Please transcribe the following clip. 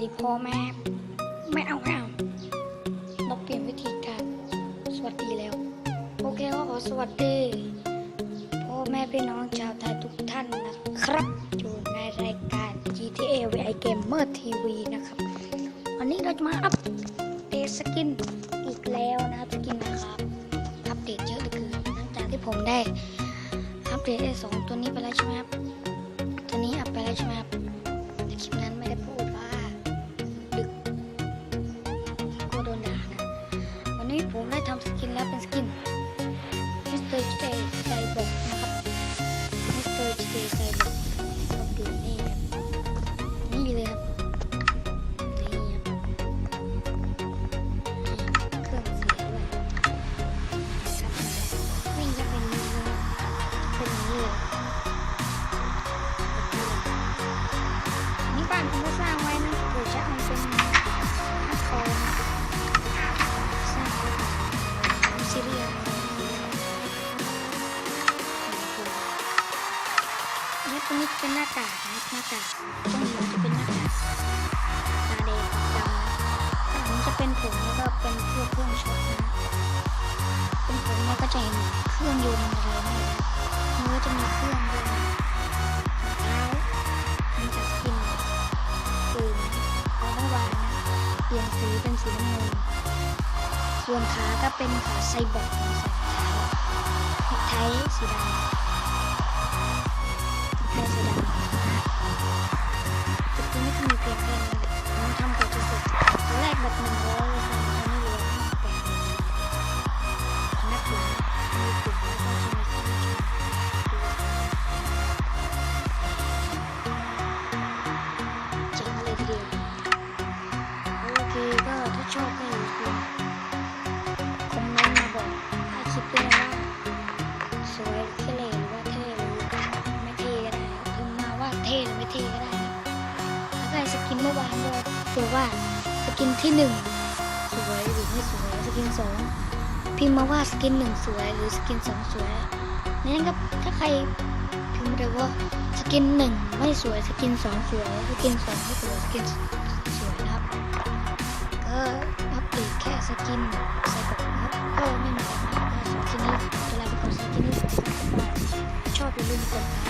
ดีพ่อแม่ไม่เอาไม่เอาเราเปลี่ยนวิธีการ สวัสดีแล้ว โอเคก็ขอสวัสดีพ่อแม่พี่น้องชาวไทยทุกท่านนะครับ อยู่ในรายการ GTA VI Gamer TV นะครับ วันนี้เราจะมาอัปเดตสกินอีกแล้วนะครับสกินนะครับ อัปเดตเยอะเหลือเกินหลังจากที่ผมได้อัปเดตไอ้สองตัวนี้ไปแล้วใช่ไหมครับตัวนี้อัปไปแล้วใช่ไหมครับ ทำสกินแล้วเป็นสกินมิสเตอร์เจใส่บอกนะครับ นี่ตัวนี้เป็นหน้ากากนะหน้ากากตรงนี้จะเป็นหน้ากากตาแดงดำข้างหลังจะเป็นผมแล้วก็เป็นพวกเครื่องช็อตนะเป็นผมแล้วก็จะเห็นเครื่องยนต์อะไรนี่นะมันก็จะมีเครื่องด้วยนะเท้ามันจะสกินปืนเอาเมื่อวานนะเปลี่ยนสีเป็นสีน้ำเงินส่วนขาก็เป็นขาไซบอร์กใส่เท้าไทสีดำ ดเพียงแค่นี้แหละผมทำกว่าจะเสร็จตอนแรกแบบหนึ่งร้อยเลยค่ะตอนนี้เหลือแปดสิบนักหนามีกลุ่มแล้วก็จะมีเครื่องช่วยเจ๋งเลยทีเดียวโอเคก็ถ้าชอบก็อย่าลืมคอมเมนต์มาบอกถ้าคิดเป็นว่าสวยหรือขี้เหร่หรือว่าเท่หรือไม่เท่ก็ได้พิมพ์มาว่าเท่หรือไม่เท่ก็ได้ สกินเมื่อวานด้วยตัวว่าสกินที่หนึ่งสวยหรือไม่สวยสกินสองพิมพ์มาว่าสกินหนึ่งสวยหรือสกินสองสวยนนั้นก็ถ้าใครพิมพ์มาเลยว่าสกินหนึ่งไม่สวยสกินสองสวยสกินสองไม่สวยสกินสวยนะครับก็อัปเดตแค่สกินใส่กระป๋าครับก็ไม่มีอะไรมาสอสกินนี้จะลาไปก่อสกินนี้ชอบอย่าลืมกดไลค์กดแชร์